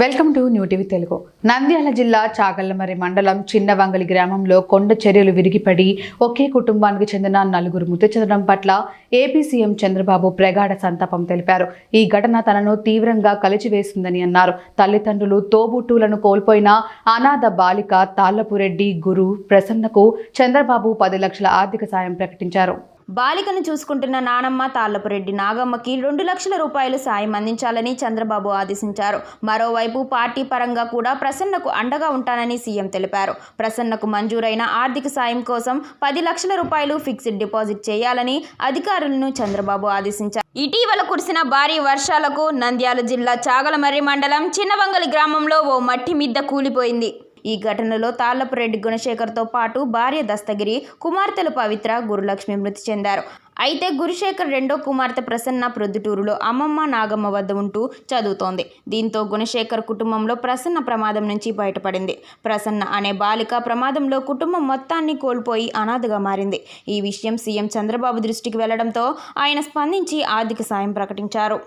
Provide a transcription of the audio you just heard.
Welcome to new TV Telugu. Nandyal జిల్లా చాగల్లమరి మండలం చిన్నవంగలి గ్రామంలో కొండ చర్యలు విరిగిపడి ఒకే కుటుంబానికి చెందిన నలుగురు మృతి చెందడం పట్ల ఏపీ సీఎం చంద్రబాబు ప్రగాఢ సంతాపం తెలిపారు. ఈ ఘటన తనను తీవ్రంగా కలిచివేసిందని అన్నారు. తల్లిదండ్రులు తోబుట్టువులను కోల్పోయిన అనాథ బాలిక తాళ్ళపురెడ్డి గురు ప్రసన్నకు చంద్రబాబు పది లక్షల ఆర్థిక సాయం ప్రకటించారు. బాలికను చూసుకుంటున్న నానమ్మ తాళ్ళపురెడ్డి నాగమ్మకి రెండు లక్షల రూపాయలు సాయం అందించాలని చంద్రబాబు ఆదేశించారు. మరోవైపు పార్టీ పరంగా కూడా ప్రసన్నకు అండగా ఉంటానని సీఎం తెలిపారు. ప్రసన్నకు మంజూరైన ఆర్థిక సాయం కోసం పది లక్షల రూపాయలు ఫిక్స్డ్ డిపాజిట్ చేయాలని అధికారులను చంద్రబాబు ఆదేశించారు. ఇటీవల కురిసిన భారీ వర్షాలకు నంద్యాల జిల్లా చాగలమర్రి మండలం చిన్నవంగలి గ్రామంలో ఓ మట్టి మిద్ద కూలిపోయింది. ఈ ఘటనలో తాళ్ళపురెడ్డి గుణశేఖర్తో పాటు భార్య దస్తగిరి కుమార్తెలు పవిత్ర గురులక్ష్మి మృతి చెందారు. అయితే గురుశేఖర్ రెండో కుమార్తె ప్రసన్న ప్రొద్దుటూరులో అమ్మమ్మ నాగమ్మ వద్ద ఉంటూ చదువుతోంది. దీంతో గుణశేఖర్ కుటుంబంలో ప్రసన్న ప్రమాదం నుంచి బయటపడింది. ప్రసన్న అనే బాలిక ప్రమాదంలో కుటుంబం మొత్తాన్ని కోల్పోయి అనాథగా మారింది. ఈ విషయం సీఎం చంద్రబాబు దృష్టికి వెళ్ళడంతో ఆయన స్పందించి ఆర్థిక సాయం ప్రకటించారు.